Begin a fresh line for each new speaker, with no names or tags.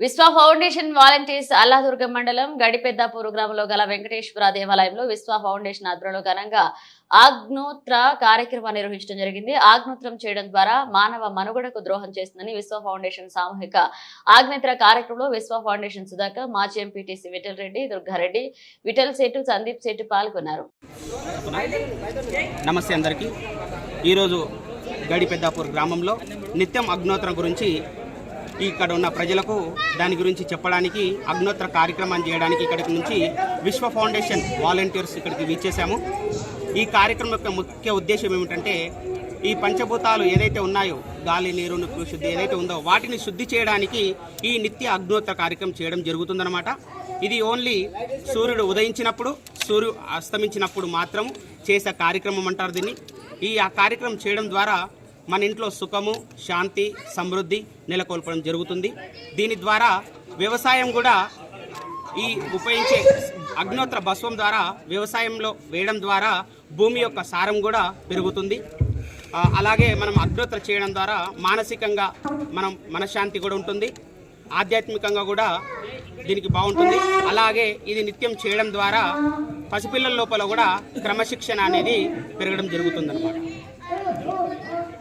విశ్వ foundation volunteers Alladurgam మండలం గడిపెద్దాపూర్ గ్రామంలో గల వెంకటేశ్వర దేవాలయంలో విశ్వ ఫౌండేషన్ ఆధ్వర్యంలో ఘనంగా ఆగ్నోత్ర కార్యక్రమాన్ని నిర్వహించడం జరిగింది. ఆగ్నోత్రం చేయడం ద్వారా మానవ మనుగడకు ద్రోహం చేస్తుందని విశ్వ ఫౌండేషన్ సామూహిక ఆగ్నేత్ర కార్యక్రమంలో విశ్వ ఫౌండేషన్ సుధాకర్ మాజీ ఎంపీటీసీ విఠల్ రెడ్డి దుర్గారెడ్డి విఠల్ శెట్టు సందీప్ శెట్టు పాల్గొన్నారు.
నమస్తే అందరికీ. ఈరోజు గడిపెద్దాపూర్ గ్రామంలో నిత్యం అగ్నోత్రం గురించి ఇక్కడ ఉన్న ప్రజలకు దాని గురించి చెప్పడానికి అగ్నోత్ర కార్యక్రమం చేయడానికి ఇక్కడికి నుంచి విశ్వ ఫౌండేషన్ వాలంటీర్స్ ఇక్కడికి వీచేశాము ఈ కార్యక్రమం యొక్క ముఖ్య ఉద్దేశం ఏమిటంటే ఈ పంచభూతాలు ఏదైతే ఉన్నాయో గాలి నీరు నిప్పు శుద్ధి ఏదైతే ఉందో వాటిని శుద్ధి చేయడానికి ఈ నిత్య అగ్నోత్ర కార్యక్రమం చేయడం జరుగుతుందన్నమాట. ఇది ఓన్లీ సూర్యుడు ఉదయించినప్పుడు సూర్యు అస్తమించినప్పుడు మాత్రం చేసే కార్యక్రమం అంటారు దీన్ని. ఈ ఆ కార్యక్రమం చేయడం ద్వారా మన ఇంట్లో సుఖము శాంతి సమృద్ధి నెలకొల్పడం జరుగుతుంది. దీని ద్వారా వ్యవసాయం కూడా ఈ ఉపయోగించే అగ్నోత్ర భస్వం ద్వారా వ్యవసాయంలో వేయడం ద్వారా భూమి యొక్క సారం కూడా పెరుగుతుంది. అలాగే మనం అగ్నోత్ర చేయడం ద్వారా మానసికంగా మనం మనశ్శాంతి కూడా ఉంటుంది. ఆధ్యాత్మికంగా కూడా దీనికి బాగుంటుంది. అలాగే ఇది నిత్యం చేయడం ద్వారా పసిపిల్లల లోపల కూడా క్రమశిక్షణ అనేది పెరగడం జరుగుతుందన్నమాట.